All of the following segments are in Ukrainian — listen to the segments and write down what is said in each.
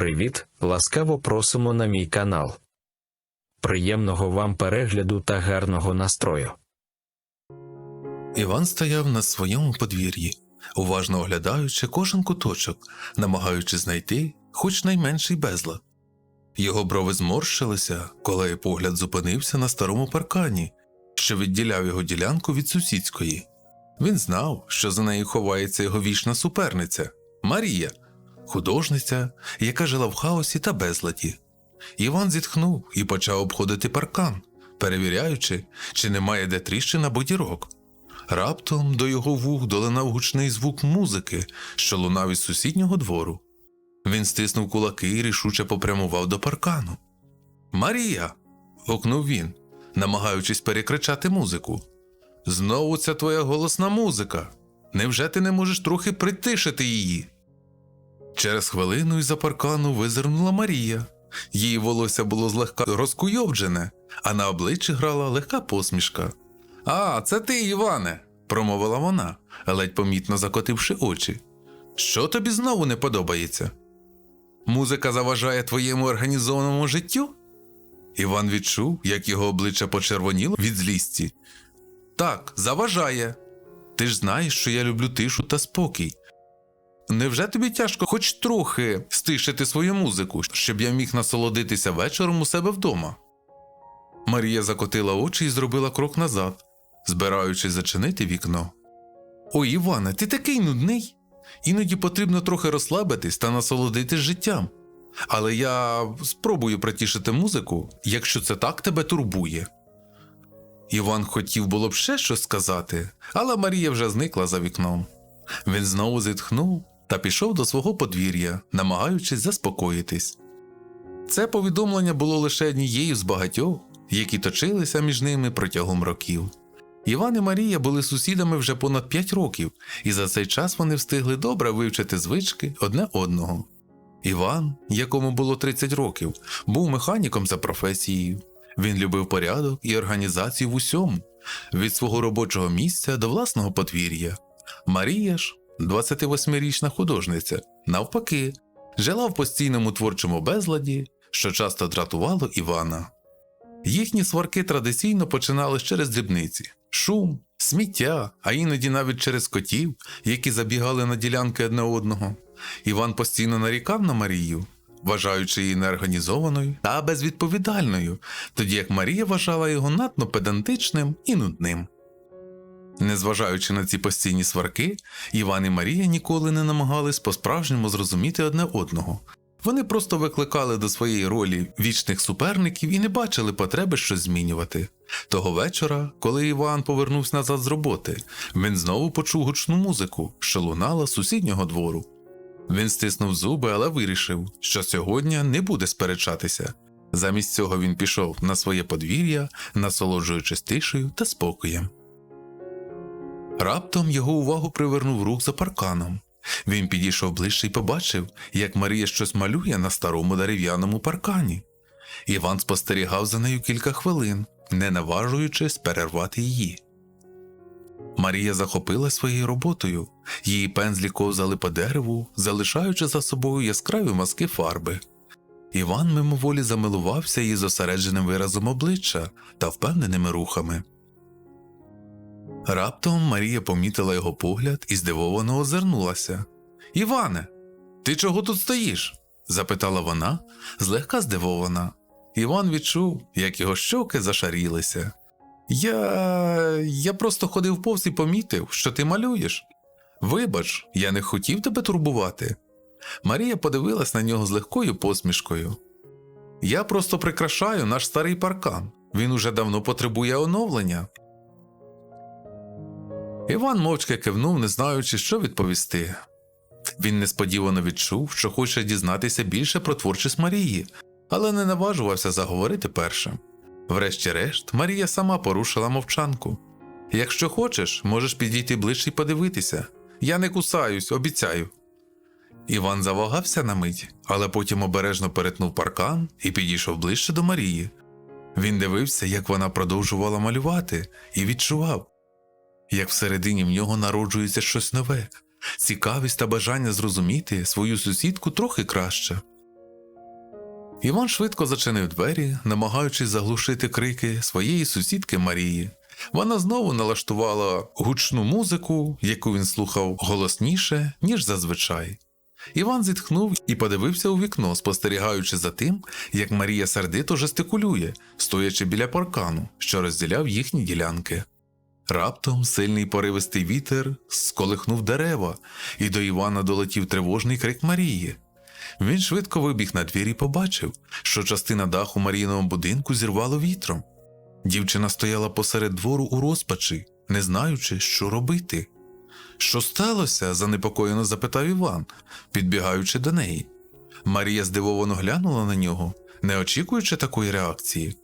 Привіт! Ласкаво просимо на мій канал. Приємного вам перегляду та гарного настрою. Іван стояв на своєму подвір'ї, уважно оглядаючи кожен куточок, намагаючись знайти хоч найменший безлад. Його брови зморщилися, коли погляд зупинився на старому паркані, що відділяв його ділянку від сусідської. Він знав, що за нею ховається його вічна суперниця Марія, художниця, яка жила в хаосі та безладі. Іван зітхнув і почав обходити паркан, перевіряючи, чи немає де тріщин або дірок. Раптом до його вух долинав гучний звук музики, що лунав із сусіднього двору. Він стиснув кулаки і рішуче попрямував до паркану. Марія. гукнув він, намагаючись перекричати музику. Знову ця твоя голосна музика. Невже ти не можеш трохи притишити її? Через хвилину із за паркану визирнула Марія. Її волосся було злегка розкуйовджене, а на обличчі грала легка посмішка. А, це ти, Іване, промовила вона, ледь помітно закотивши очі. Що тобі знову не подобається? Музика заважає твоєму організованому життю? Іван відчув, як його обличчя почервоніло від злісті. Так, заважає. Ти ж знаєш, що я люблю тишу та спокій. Невже тобі тяжко хоч трохи стишити свою музику, щоб я міг насолодитися вечором у себе вдома? Марія закотила очі і зробила крок назад, збираючись зачинити вікно. Ой, Іване, ти такий нудний. Іноді потрібно трохи розслабитись та насолодитись життям. Але я спробую притішити музику, якщо це так тебе турбує. Іван хотів було б ще щось сказати, але Марія вже зникла за вікном. Він знову зітхнув та пішов до свого подвір'я, намагаючись заспокоїтись. Це повідомлення було лише однією з багатьох, які точилися між ними протягом років. Іван і Марія були сусідами вже понад 5 років, і за цей час вони встигли добре вивчити звички одне одного. Іван, якому було 30 років, був механіком за професією. Він любив порядок і організацію в усьому, від свого робочого місця до власного подвір'я. Марія ж, 28-річна художниця, навпаки, жила в постійному творчому безладі, що часто дратувало Івана. Їхні сварки традиційно починались через дрібниці шум, сміття, а іноді навіть через котів, які забігали на ділянки одне одного. Іван постійно нарікав на Марію, вважаючи її неорганізованою та безвідповідальною, тоді як Марія вважала його надто педантичним і нудним. Незважаючи на ці постійні сварки, Іван і Марія ніколи не намагались по-справжньому зрозуміти одне одного. Вони просто викликали до своєї ролі вічних суперників і не бачили потреби щось змінювати. Того вечора, коли Іван повернувся назад з роботи, він знову почув гучну музику, що лунала з сусіднього двору. Він стиснув зуби, але вирішив, що сьогодні не буде сперечатися. Замість цього він пішов на своє подвір'я, насолоджуючись тишею та спокоєм. Раптом його увагу привернув рух за парканом. Він підійшов ближче і побачив, як Марія щось малює на старому дерев'яному паркані. Іван спостерігав за нею кілька хвилин, не наважуючись перервати її. Марія захопила своєю роботою, її пензлі ковзали по дереву, залишаючи за собою яскраві маски фарби. Іван мимоволі замилувався її зосередженим виразом обличчя та впевненими рухами. Раптом Марія помітила його погляд і здивовано озирнулася. Іване, ти чого тут стоїш? запитала вона, злегка здивована. Іван відчув, як його щоки зашарілися. Я. я просто ходив повз і помітив, що ти малюєш. Вибач, я не хотів тебе турбувати. Марія подивилась на нього з легкою посмішкою. Я просто прикрашаю наш старий паркан. Він уже давно потребує оновлення. Іван мовчки кивнув, не знаючи, що відповісти. Він несподівано відчув, що хоче дізнатися більше про творчість Марії, але не наважувався заговорити першим. Врешті-решт, Марія сама порушила мовчанку. Якщо хочеш, можеш підійти ближче і подивитися. Я не кусаюсь, обіцяю. Іван завагався на мить, але потім обережно перетнув паркан і підійшов ближче до Марії. Він дивився, як вона продовжувала малювати, і відчував, як всередині в нього народжується щось нове, цікавість та бажання зрозуміти свою сусідку трохи краще. Іван швидко зачинив двері, намагаючись заглушити крики своєї сусідки Марії. Вона знову налаштувала гучну музику, яку він слухав голосніше, ніж зазвичай. Іван зітхнув і подивився у вікно, спостерігаючи за тим, як Марія сердито жестикулює, стоячи біля паркану, що розділяв їхні ділянки. Раптом сильний поривистий вітер сколихнув дерева, і до Івана долетів тривожний крик Марії. Він швидко вибіг на двір і побачив, що частина даху Марійного будинку зірвало вітром. Дівчина стояла посеред двору у розпачі, не знаючи, що робити. Що сталося? занепокоєно запитав Іван, підбігаючи до неї. Марія здивовано глянула на нього, не очікуючи такої реакції.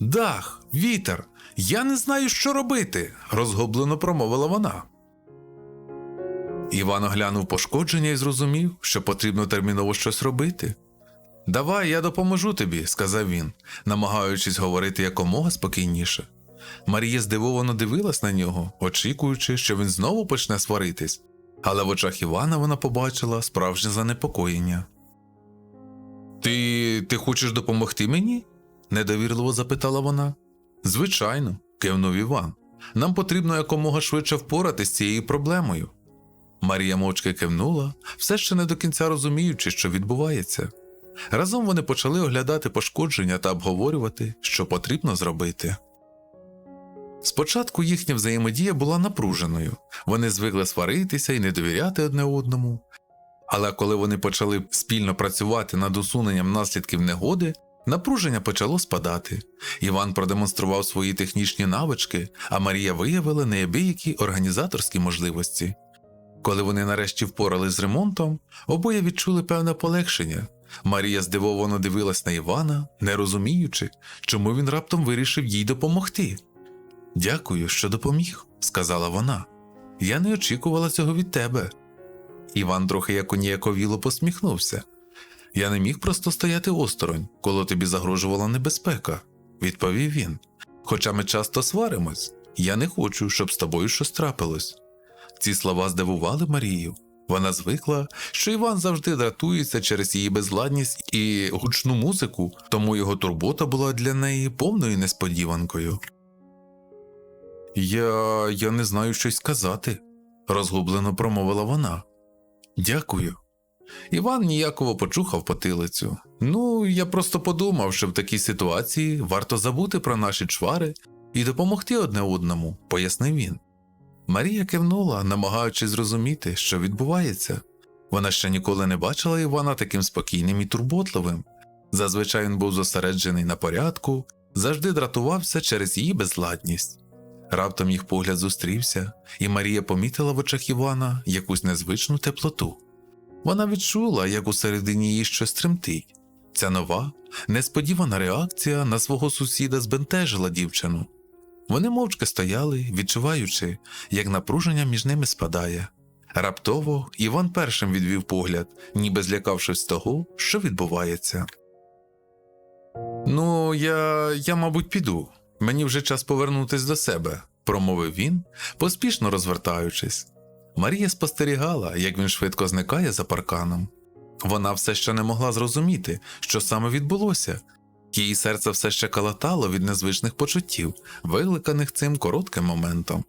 Дах, вітер, я не знаю, що робити, розгублено промовила вона. Іван оглянув пошкодження і зрозумів, що потрібно терміново щось робити. Давай, я допоможу тобі, сказав він, намагаючись говорити якомога спокійніше. Марія здивовано дивилась на нього, очікуючи, що він знову почне сваритись, але в очах Івана вона побачила справжнє занепокоєння. Ти, ти хочеш допомогти мені? недовірливо запитала вона. Звичайно, кивнув Іван. Нам потрібно якомога швидше впоратись з цією проблемою. Марія мовчки кивнула, все ще не до кінця розуміючи, що відбувається. Разом вони почали оглядати пошкодження та обговорювати, що потрібно зробити. Спочатку їхня взаємодія була напруженою, вони звикли сваритися і не довіряти одне одному. Але коли вони почали спільно працювати над усуненням наслідків негоди, напруження почало спадати. Іван продемонстрував свої технічні навички, а Марія виявила неабиякі організаторські можливості. Коли вони нарешті впорались з ремонтом, обоє відчули певне полегшення. Марія здивовано дивилась на Івана, не розуміючи, чому він раптом вирішив їй допомогти. Дякую, що допоміг, сказала вона. Я не очікувала цього від тебе. Іван трохи як уніяковіло посміхнувся. Я не міг просто стояти осторонь, коли тобі загрожувала небезпека, відповів він. Хоча ми часто сваримось, я не хочу, щоб з тобою щось трапилось. Ці слова здивували Марію. Вона звикла, що Іван завжди дратується через її безладність і гучну музику, тому його турбота була для неї повною несподіванкою. Я, я не знаю щось сказати, розгублено промовила вона. Дякую. Іван ніяково почухав потилицю. Ну, я просто подумав, що в такій ситуації варто забути про наші чвари і допомогти одне одному, пояснив він. Марія кивнула, намагаючись зрозуміти, що відбувається. Вона ще ніколи не бачила Івана таким спокійним і турботливим. Зазвичай він був зосереджений на порядку, завжди дратувався через її безладність. Раптом їх погляд зустрівся, і Марія помітила в очах Івана якусь незвичну теплоту. Вона відчула, як усередині її щось тремтить. Ця нова, несподівана реакція на свого сусіда збентежила дівчину. Вони мовчки стояли, відчуваючи, як напруження між ними спадає. Раптово Іван першим відвів погляд, ніби злякавшись того, що відбувається. Ну, я, я, мабуть, піду. Мені вже час повернутись до себе, промовив він, поспішно розвертаючись. Марія спостерігала, як він швидко зникає за парканом. Вона все ще не могла зрозуміти, що саме відбулося. Її серце все ще калатало від незвичних почуттів, викликаних цим коротким моментом.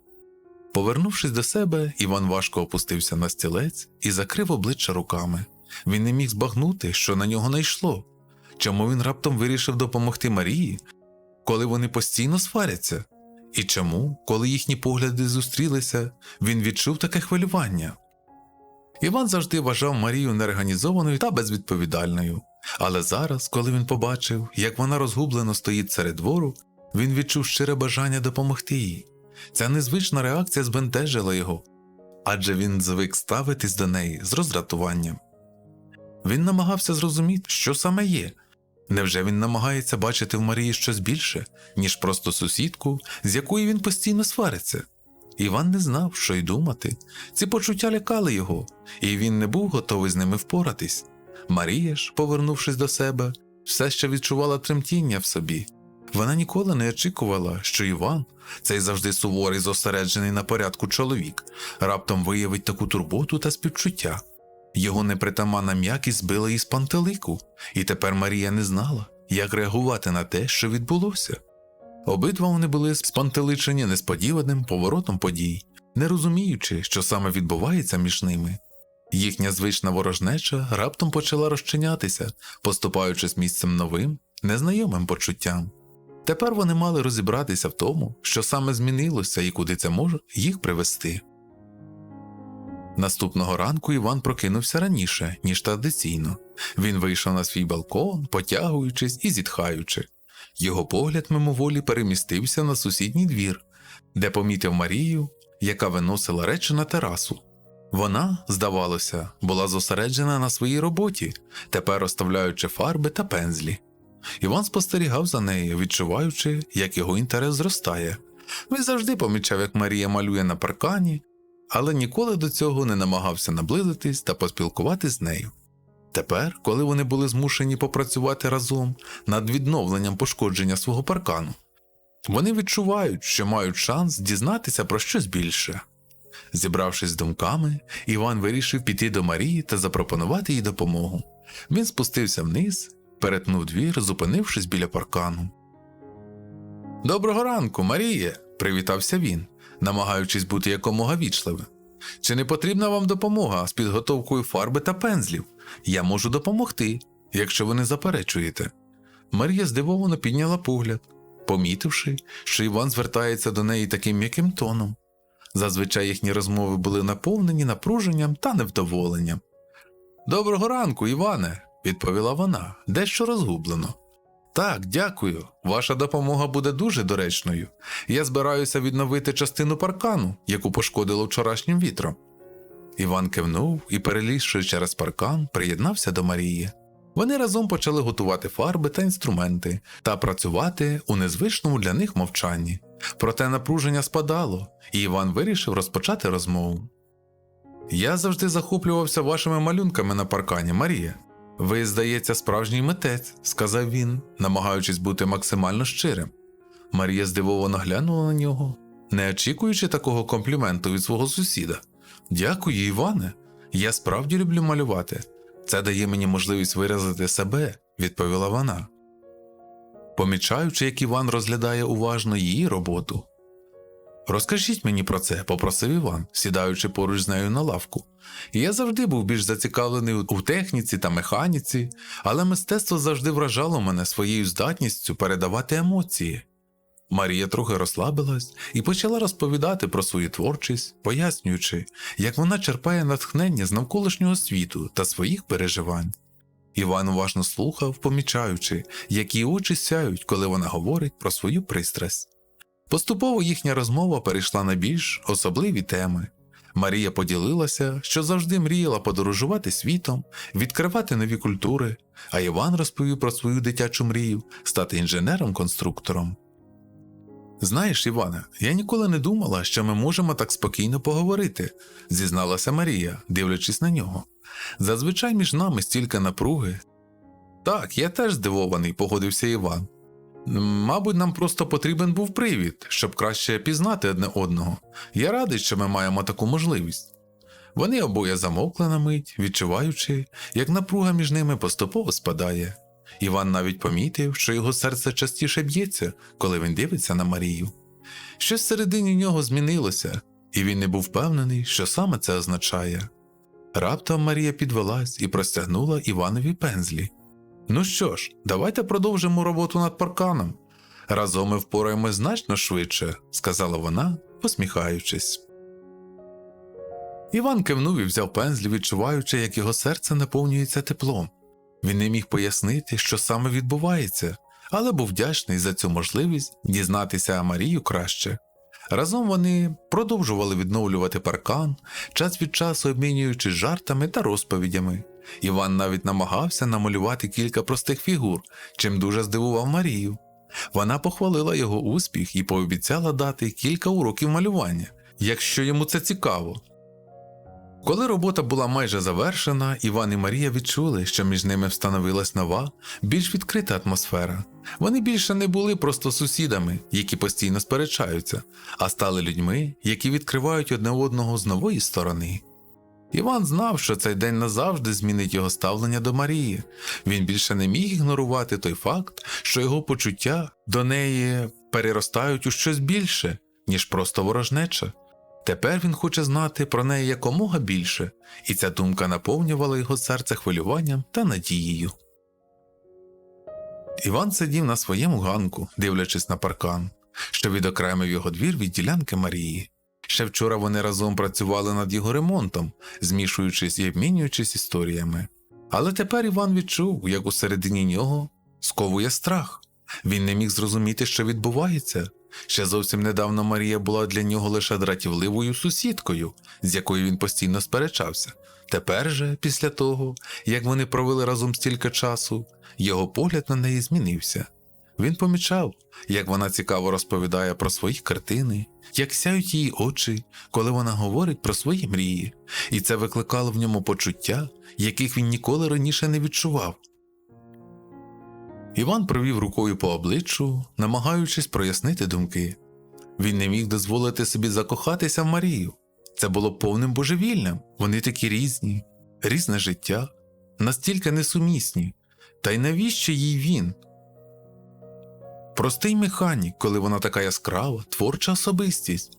Повернувшись до себе, Іван важко опустився на стілець і закрив обличчя руками. Він не міг збагнути, що на нього найшло. Чому він раптом вирішив допомогти Марії, коли вони постійно сваряться? І чому, коли їхні погляди зустрілися, він відчув таке хвилювання? Іван завжди вважав Марію неорганізованою та безвідповідальною, але зараз, коли він побачив, як вона розгублено стоїть серед двору, він відчув щире бажання допомогти їй. Ця незвична реакція збентежила його, адже він звик ставитись до неї з роздратуванням. Він намагався зрозуміти, що саме є. Невже він намагається бачити в Марії щось більше, ніж просто сусідку, з якою він постійно свариться? Іван не знав, що й думати. Ці почуття лякали його, і він не був готовий з ними впоратись. Марія ж, повернувшись до себе, все ще відчувала тремтіння в собі. Вона ніколи не очікувала, що Іван, цей завжди суворий, зосереджений на порядку чоловік, раптом виявить таку турботу та співчуття. Його непритаманна м'якість збила її з пантелику, і тепер Марія не знала, як реагувати на те, що відбулося. Обидва вони були спантеличені несподіваним поворотом подій, не розуміючи, що саме відбувається між ними. Їхня звична ворожнеча раптом почала розчинятися, поступаючись місцем новим, незнайомим почуттям. Тепер вони мали розібратися в тому, що саме змінилося і куди це може їх привести. Наступного ранку Іван прокинувся раніше, ніж традиційно. Він вийшов на свій балкон, потягуючись і зітхаючи. Його погляд мимоволі перемістився на сусідній двір, де помітив Марію, яка виносила речі на терасу. Вона, здавалося, була зосереджена на своїй роботі, тепер розставляючи фарби та пензлі. Іван спостерігав за нею, відчуваючи, як його інтерес зростає. Він завжди помічав, як Марія малює на паркані, але ніколи до цього не намагався наблизитись та поспілкуватись з нею. Тепер, коли вони були змушені попрацювати разом над відновленням пошкодження свого паркану, вони відчувають, що мають шанс дізнатися про щось більше. Зібравшись з думками, Іван вирішив піти до Марії та запропонувати їй допомогу. Він спустився вниз, перетнув двір, зупинившись біля паркану. Доброго ранку, Маріє, привітався він, намагаючись бути якомога вічливим. Чи не потрібна вам допомога з підготовкою фарби та пензлів? Я можу допомогти, якщо ви не заперечуєте. Марія здивовано підняла погляд, помітивши, що Іван звертається до неї таким м'яким тоном. Зазвичай їхні розмови були наповнені напруженням та невдоволенням. Доброго ранку, Іване, відповіла вона, дещо розгублено. Так, дякую. Ваша допомога буде дуже доречною. Я збираюся відновити частину паркану, яку пошкодило вчорашнім вітром. Іван кивнув і, перелізши через паркан, приєднався до Марії. Вони разом почали готувати фарби та інструменти та працювати у незвичному для них мовчанні. Проте напруження спадало, і Іван вирішив розпочати розмову. Я завжди захоплювався вашими малюнками на паркані, Марія. Ви, здається, справжній митець, сказав він, намагаючись бути максимально щирим. Марія здивовано глянула на нього, не очікуючи такого компліменту від свого сусіда. Дякую, Іване. Я справді люблю малювати. Це дає мені можливість виразити себе, відповіла вона. Помічаючи, як Іван розглядає уважно її роботу. Розкажіть мені про це, попросив Іван, сідаючи поруч з нею на лавку. Я завжди був більш зацікавлений у техніці та механіці, але мистецтво завжди вражало мене своєю здатністю передавати емоції. Марія трохи розслабилась і почала розповідати про свою творчість, пояснюючи, як вона черпає натхнення з навколишнього світу та своїх переживань. Іван уважно слухав, помічаючи, які очі сяють, коли вона говорить про свою пристрасть. Поступово їхня розмова перейшла на більш особливі теми. Марія поділилася, що завжди мріяла подорожувати світом, відкривати нові культури, а Іван розповів про свою дитячу мрію стати інженером-конструктором. Знаєш, Іване, я ніколи не думала, що ми можемо так спокійно поговорити, зізналася Марія, дивлячись на нього. Зазвичай між нами стільки напруги. Так, я теж здивований, погодився Іван. Мабуть, нам просто потрібен був привід, щоб краще пізнати одне одного. Я радий, що ми маємо таку можливість. Вони обоє замовкли на мить, відчуваючи, як напруга між ними поступово спадає. Іван навіть помітив, що його серце частіше б'ється, коли він дивиться на Марію. Щось всередині нього змінилося, і він не був впевнений, що саме це означає. Раптом Марія підвелась і простягнула Іванові пензлі. Ну що ж, давайте продовжимо роботу над парканом. Разом ми впораємось значно швидше, сказала вона, посміхаючись. Іван кивнув і взяв пензлі, відчуваючи, як його серце наповнюється теплом. Він не міг пояснити, що саме відбувається, але був вдячний за цю можливість дізнатися Марію краще. Разом вони продовжували відновлювати паркан, час від часу обмінюючись жартами та розповідями. Іван навіть намагався намалювати кілька простих фігур, чим дуже здивував Марію. Вона похвалила його успіх і пообіцяла дати кілька уроків малювання, якщо йому це цікаво. Коли робота була майже завершена, Іван і Марія відчули, що між ними встановилась нова, більш відкрита атмосфера. Вони більше не були просто сусідами, які постійно сперечаються, а стали людьми, які відкривають одне одного з нової сторони. Іван знав, що цей день назавжди змінить його ставлення до Марії. Він більше не міг ігнорувати той факт, що його почуття до неї переростають у щось більше, ніж просто ворожнеча. Тепер він хоче знати про неї якомога більше, і ця думка наповнювала його серце хвилюванням та надією. Іван сидів на своєму ганку, дивлячись на паркан, що відокремив його двір від ділянки Марії. Ще вчора вони разом працювали над його ремонтом, змішуючись і обмінюючись історіями. Але тепер Іван відчув, як усередині нього сковує страх. Він не міг зрозуміти, що відбувається. Ще зовсім недавно Марія була для нього лише дратівливою сусідкою, з якою він постійно сперечався. Тепер же, після того, як вони провели разом стільки часу, його погляд на неї змінився. Він помічав, як вона цікаво розповідає про свої картини, як сяють її очі, коли вона говорить про свої мрії, і це викликало в ньому почуття, яких він ніколи раніше не відчував. Іван провів рукою по обличчю, намагаючись прояснити думки. Він не міг дозволити собі закохатися в Марію. Це було повним божевільням. Вони такі різні, різне життя, настільки несумісні. Та й навіщо їй він? Простий механік, коли вона така яскрава, творча особистість.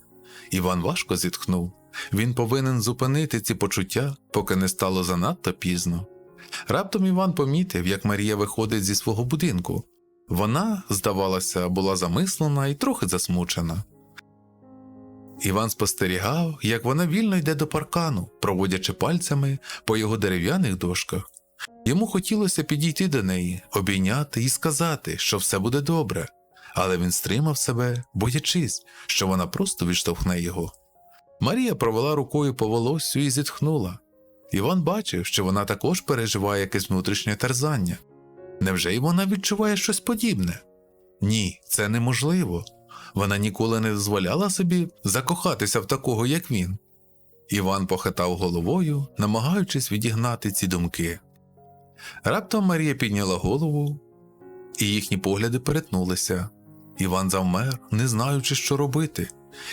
Іван важко зітхнув. Він повинен зупинити ці почуття, поки не стало занадто пізно. Раптом Іван помітив, як Марія виходить зі свого будинку. Вона, здавалося, була замислена і трохи засмучена. Іван спостерігав, як вона вільно йде до паркану, проводячи пальцями по його дерев'яних дошках. Йому хотілося підійти до неї, обійняти і сказати, що все буде добре, але він стримав себе, боячись, що вона просто відштовхне його. Марія провела рукою по волоссю і зітхнула. Іван бачив, що вона також переживає якесь внутрішнє терзання. Невже й вона відчуває щось подібне? Ні, це неможливо. Вона ніколи не дозволяла собі закохатися в такого, як він. Іван похитав головою, намагаючись відігнати ці думки. Раптом Марія підняла голову, і їхні погляди перетнулися. Іван завмер, не знаючи, що робити.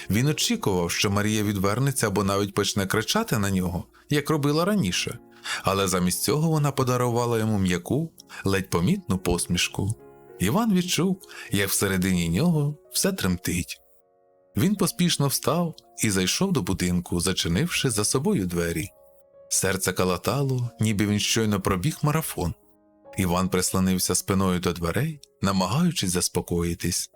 Він очікував, що Марія відвернеться або навіть почне кричати на нього, як робила раніше, але замість цього вона подарувала йому м'яку, ледь помітну посмішку. Іван відчув, як всередині нього все тремтить. Він поспішно встав і зайшов до будинку, зачинивши за собою двері. Серце калатало, ніби він щойно пробіг марафон. Іван прислонився спиною до дверей, намагаючись заспокоїтись.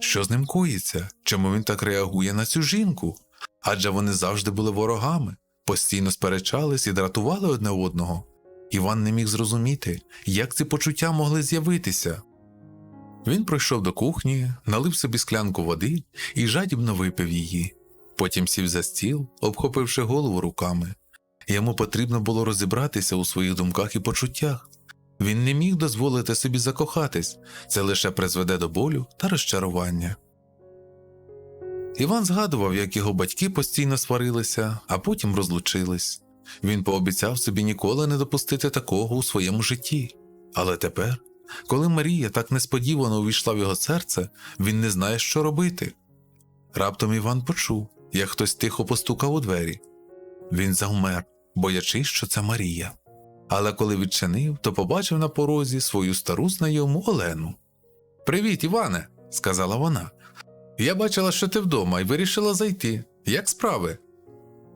Що з ним коїться? Чому він так реагує на цю жінку? Адже вони завжди були ворогами, постійно сперечались і дратували одне одного. Іван не міг зрозуміти, як ці почуття могли з'явитися. Він пройшов до кухні, налив собі склянку води і жадібно випив її. Потім сів за стіл, обхопивши голову руками. Йому потрібно було розібратися у своїх думках і почуттях. Він не міг дозволити собі закохатись, це лише призведе до болю та розчарування. Іван згадував, як його батьки постійно сварилися, а потім розлучились. Він пообіцяв собі ніколи не допустити такого у своєму житті. Але тепер, коли Марія так несподівано увійшла в його серце, він не знає, що робити. Раптом Іван почув, як хтось тихо постукав у двері. Він завмер, боячись, що це Марія. Але коли відчинив, то побачив на порозі свою стару знайому Олену. Привіт, Іване, сказала вона. Я бачила, що ти вдома, і вирішила зайти. Як справи?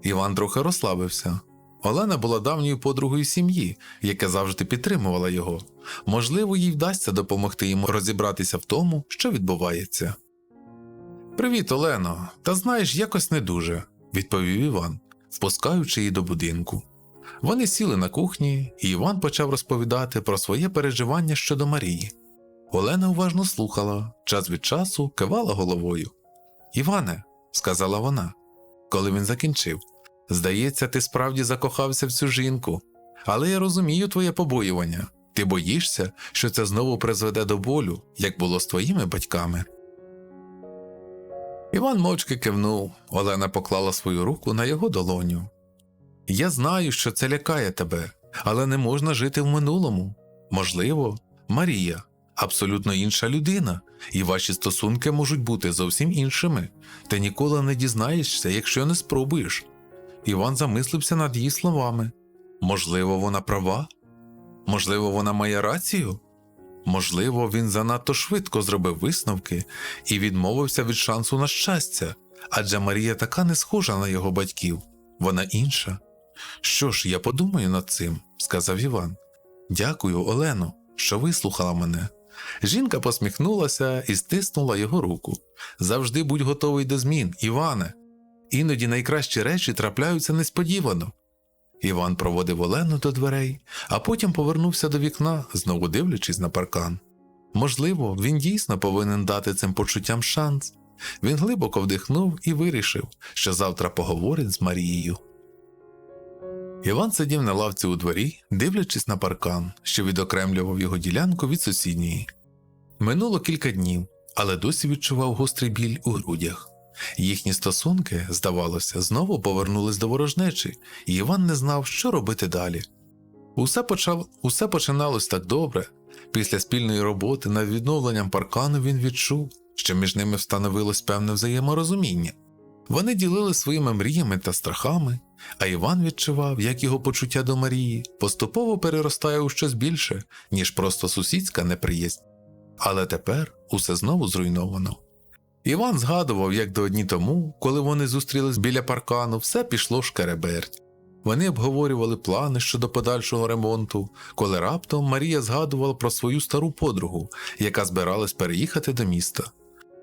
Іван трохи розслабився. Олена була давньою подругою сім'ї, яка завжди підтримувала його. Можливо, їй вдасться допомогти йому розібратися в тому, що відбувається. Привіт, Олено. Та знаєш, якось не дуже, відповів Іван, впускаючи її до будинку. Вони сіли на кухні, і Іван почав розповідати про своє переживання щодо Марії. Олена уважно слухала, час від часу кивала головою. Іване, сказала вона, коли він закінчив, здається, ти справді закохався в цю жінку, але я розумію твоє побоювання. Ти боїшся, що це знову призведе до болю, як було з твоїми батьками. Іван мовчки кивнув, Олена поклала свою руку на його долоню. Я знаю, що це лякає тебе, але не можна жити в минулому. Можливо, Марія абсолютно інша людина, і ваші стосунки можуть бути зовсім іншими. Ти ніколи не дізнаєшся, якщо не спробуєш. Іван замислився над її словами. Можливо, вона права? Можливо, вона має рацію? Можливо, він занадто швидко зробив висновки і відмовився від шансу на щастя, адже Марія така не схожа на його батьків, вона інша. Що ж, я подумаю над цим, сказав Іван. Дякую, Олено, що вислухала мене. Жінка посміхнулася і стиснула його руку. Завжди будь готовий до змін, Іване. Іноді найкращі речі трапляються несподівано. Іван проводив Олену до дверей, а потім повернувся до вікна, знову дивлячись на паркан. Можливо, він дійсно повинен дати цим почуттям шанс. Він глибоко вдихнув і вирішив, що завтра поговорить з Марією. Іван сидів на лавці у дворі, дивлячись на паркан, що відокремлював його ділянку від сусідньої. Минуло кілька днів, але досі відчував гострий біль у грудях. Їхні стосунки, здавалося, знову повернулись до ворожнечі, і Іван не знав, що робити далі. Усе, почав, усе починалось так добре. Після спільної роботи над відновленням паркану він відчув, що між ними встановилось певне взаєморозуміння. Вони ділили своїми мріями та страхами, а Іван відчував, як його почуття до Марії поступово переростає у щось більше, ніж просто сусідська неприязнь. Але тепер усе знову зруйновано. Іван згадував, як до дні тому, коли вони зустрілись біля паркану, все пішло шкереберть. Вони обговорювали плани щодо подальшого ремонту, коли раптом Марія згадувала про свою стару подругу, яка збиралась переїхати до міста.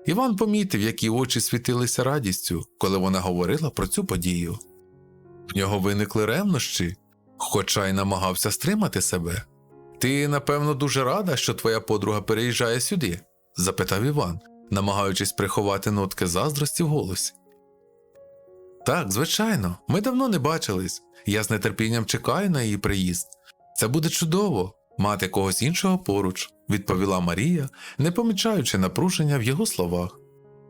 Іван помітив, як її очі світилися радістю, коли вона говорила про цю подію. В нього виникли ревнощі, хоча й намагався стримати себе. Ти, напевно, дуже рада, що твоя подруга переїжджає сюди? запитав Іван, намагаючись приховати нотки заздрості в голосі. Так, звичайно, ми давно не бачились. Я з нетерпінням чекаю на її приїзд. Це буде чудово мати когось іншого поруч, відповіла Марія, не помічаючи напруження в його словах.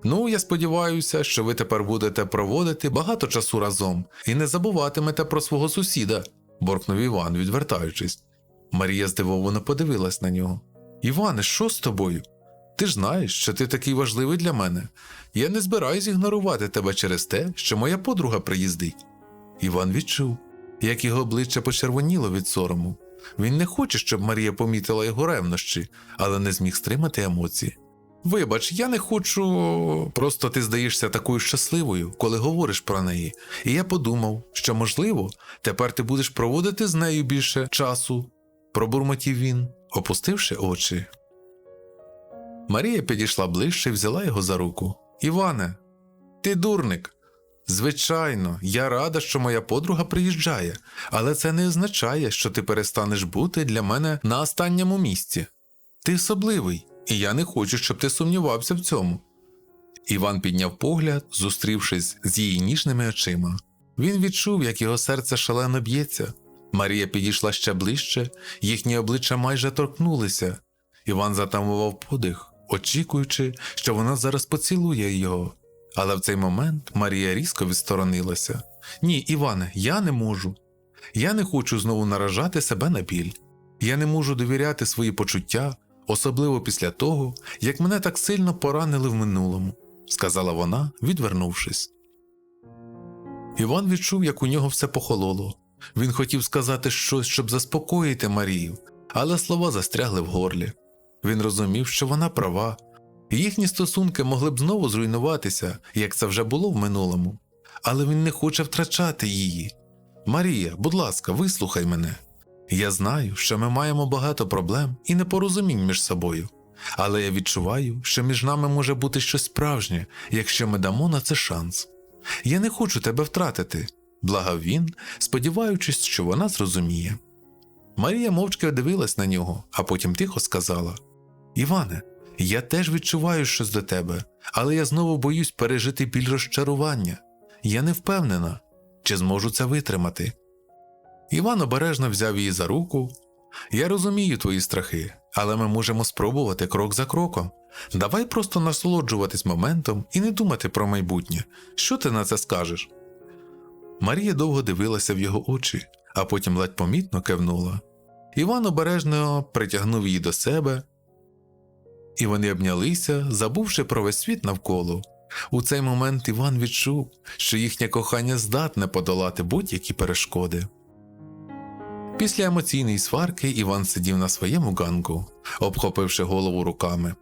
Ну, я сподіваюся, що ви тепер будете проводити багато часу разом і не забуватимете про свого сусіда, боркнув Іван, відвертаючись. Марія здивовано подивилась на нього. Іване, що з тобою? Ти ж знаєш, що ти такий важливий для мене. Я не збираюсь ігнорувати тебе через те, що моя подруга приїздить. Іван відчув, як його обличчя почервоніло від сорому. Він не хоче, щоб Марія помітила його ревнощі, але не зміг стримати емоції. Вибач, я не хочу. Просто ти здаєшся такою щасливою, коли говориш про неї. І я подумав, що, можливо, тепер ти будеш проводити з нею більше часу, пробурмотів він, опустивши очі. Марія підійшла ближче і взяла його за руку. Іване, ти дурник. Звичайно, я рада, що моя подруга приїжджає, але це не означає, що ти перестанеш бути для мене на останньому місці. Ти особливий, і я не хочу, щоб ти сумнівався в цьому. Іван підняв погляд, зустрівшись з її ніжними очима. Він відчув, як його серце шалено б'ється. Марія підійшла ще ближче, їхні обличчя майже торкнулися. Іван затамував подих, очікуючи, що вона зараз поцілує його. Але в цей момент Марія різко відсторонилася. Ні, Іване, я не можу. Я не хочу знову наражати себе на біль. Я не можу довіряти свої почуття, особливо після того, як мене так сильно поранили в минулому, сказала вона, відвернувшись. Іван відчув, як у нього все похололо. Він хотів сказати щось, щоб заспокоїти Марію, але слова застрягли в горлі. Він розумів, що вона права, їхні стосунки могли б знову зруйнуватися, як це вже було в минулому. Але він не хоче втрачати її. Марія, будь ласка, вислухай мене. Я знаю, що ми маємо багато проблем і непорозумінь між собою, але я відчуваю, що між нами може бути щось справжнє, якщо ми дамо на це шанс. Я не хочу тебе втратити, благав він, сподіваючись, що вона зрозуміє. Марія мовчки дивилась на нього, а потім тихо сказала: Іване, я теж відчуваю щось до тебе, але я знову боюсь пережити біль розчарування. Я не впевнена, чи зможу це витримати. Іван обережно взяв її за руку. Я розумію твої страхи, але ми можемо спробувати крок за кроком. Давай просто насолоджуватись моментом і не думати про майбутнє. Що ти на це скажеш? Марія довго дивилася в його очі, а потім ледь помітно кивнула. Іван обережно притягнув її до себе, і вони обнялися, забувши про весь світ навколо. У цей момент Іван відчув, що їхнє кохання здатне подолати будь-які перешкоди. Після емоційної сварки Іван сидів на своєму ганку, обхопивши голову руками.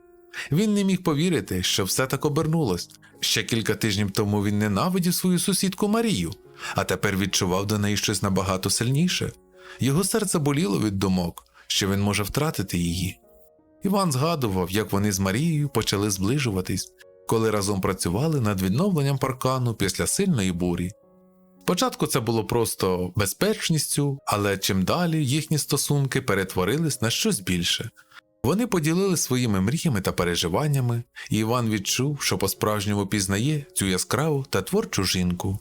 Він не міг повірити, що все так обернулось. Ще кілька тижнів тому він ненавидів свою сусідку Марію, а тепер відчував до неї щось набагато сильніше. Його серце боліло від думок, що він може втратити її. Іван згадував, як вони з Марією почали зближуватись, коли разом працювали над відновленням паркану після сильної бурі. Спочатку це було просто безпечністю, але чим далі їхні стосунки перетворились на щось більше. Вони поділили своїми мріями та переживаннями, і Іван відчув, що по-справжньому пізнає цю яскраву та творчу жінку.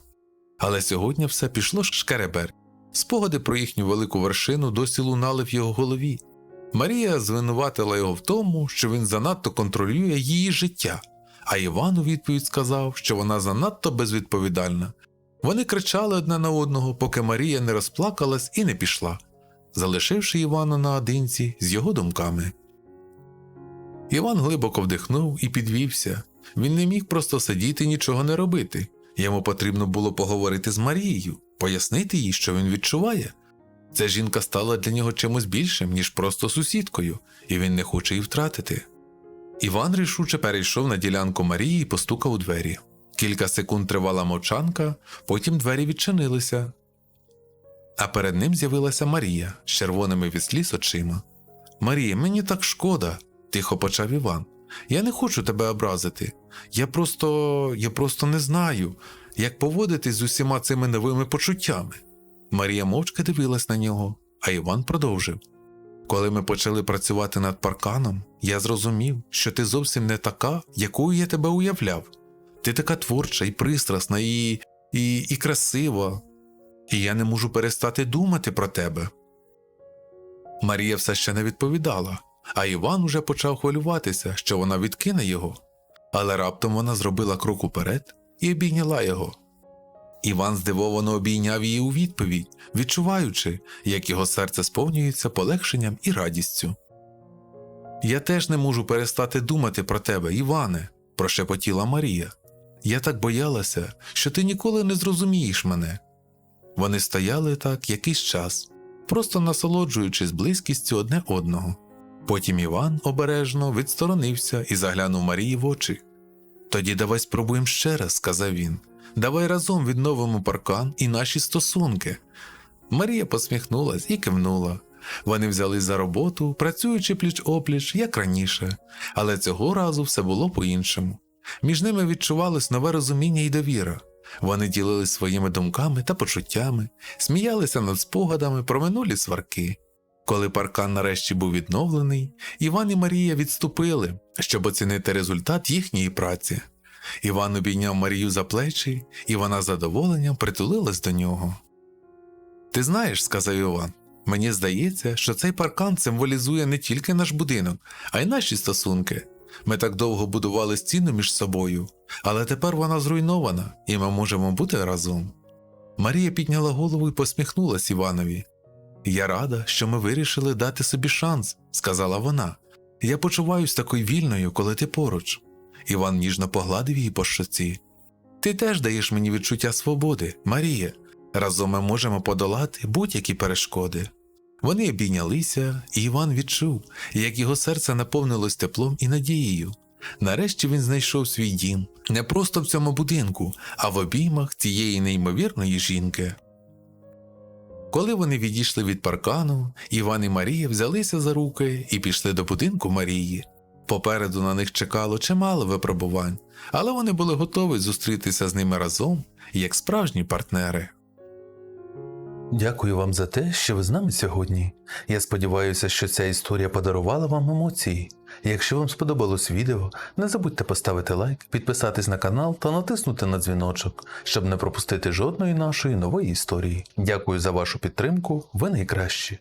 Але сьогодні все пішло шкеребер. Спогади про їхню велику вершину досі лунали в його голові. Марія звинуватила його в тому, що він занадто контролює її життя, а Іван у відповідь сказав, що вона занадто безвідповідальна. Вони кричали одне на одного, поки Марія не розплакалась і не пішла, залишивши Івана наодинці з його думками. Іван глибоко вдихнув і підвівся. Він не міг просто сидіти і нічого не робити. Йому потрібно було поговорити з Марією, пояснити їй, що він відчуває. Ця жінка стала для нього чимось більшим, ніж просто сусідкою, і він не хоче її втратити. Іван рішуче перейшов на ділянку Марії і постукав у двері. Кілька секунд тривала мовчанка, потім двері відчинилися. А перед ним з'явилася Марія з червоними від сліз очима. Марія, мені так шкода, тихо почав Іван. Я не хочу тебе образити. Я просто. я просто не знаю, як поводитись з усіма цими новими почуттями. Марія мовчки дивилась на нього, а Іван продовжив. Коли ми почали працювати над парканом, я зрозумів, що ти зовсім не така, якою я тебе уявляв. Ти така творча і пристрасна, і, і, і красива, і я не можу перестати думати про тебе. Марія все ще не відповідала, а Іван уже почав хвилюватися, що вона відкине його. Але раптом вона зробила крок уперед і обійняла його. Іван здивовано обійняв її у відповідь, відчуваючи, як його серце сповнюється полегшенням і радістю. Я теж не можу перестати думати про тебе, Іване, прошепотіла Марія. Я так боялася, що ти ніколи не зрозумієш мене. Вони стояли так якийсь час, просто насолоджуючись близькістю одне одного. Потім Іван обережно відсторонився і заглянув Марії в очі. Тоді давай спробуємо ще раз, сказав він. Давай разом відновимо паркан і наші стосунки. Марія посміхнулась і кивнула. Вони взялись за роботу, працюючи пліч опліч, як раніше, але цього разу все було по-іншому. Між ними відчувалось нове розуміння і довіра. Вони ділились своїми думками та почуттями, сміялися над спогадами про минулі сварки. Коли паркан нарешті був відновлений, Іван і Марія відступили, щоб оцінити результат їхньої праці. Іван обійняв Марію за плечі, і вона з задоволенням притулилась до нього. Ти знаєш, сказав Іван, мені здається, що цей паркан символізує не тільки наш будинок, а й наші стосунки. Ми так довго будували стіну між собою, але тепер вона зруйнована, і ми можемо бути разом. Марія підняла голову і посміхнулась Іванові. Я рада, що ми вирішили дати собі шанс, сказала вона. Я почуваюсь такою вільною, коли ти поруч. Іван ніжно погладив її по щоці. Ти теж даєш мені відчуття свободи, Марія. Разом ми можемо подолати будь-які перешкоди. Вони обійнялися, і Іван відчув, як його серце наповнилось теплом і надією. Нарешті він знайшов свій дім не просто в цьому будинку, а в обіймах цієї неймовірної жінки. Коли вони відійшли від паркану, Іван і Марія взялися за руки і пішли до будинку Марії. Попереду на них чекало чимало випробувань, але вони були готові зустрітися з ними разом, як справжні партнери. Дякую вам за те, що ви з нами сьогодні. Я сподіваюся, що ця історія подарувала вам емоції. Якщо вам сподобалось відео, не забудьте поставити лайк, підписатись на канал та натиснути на дзвіночок, щоб не пропустити жодної нашої нової історії. Дякую за вашу підтримку, ви найкращі.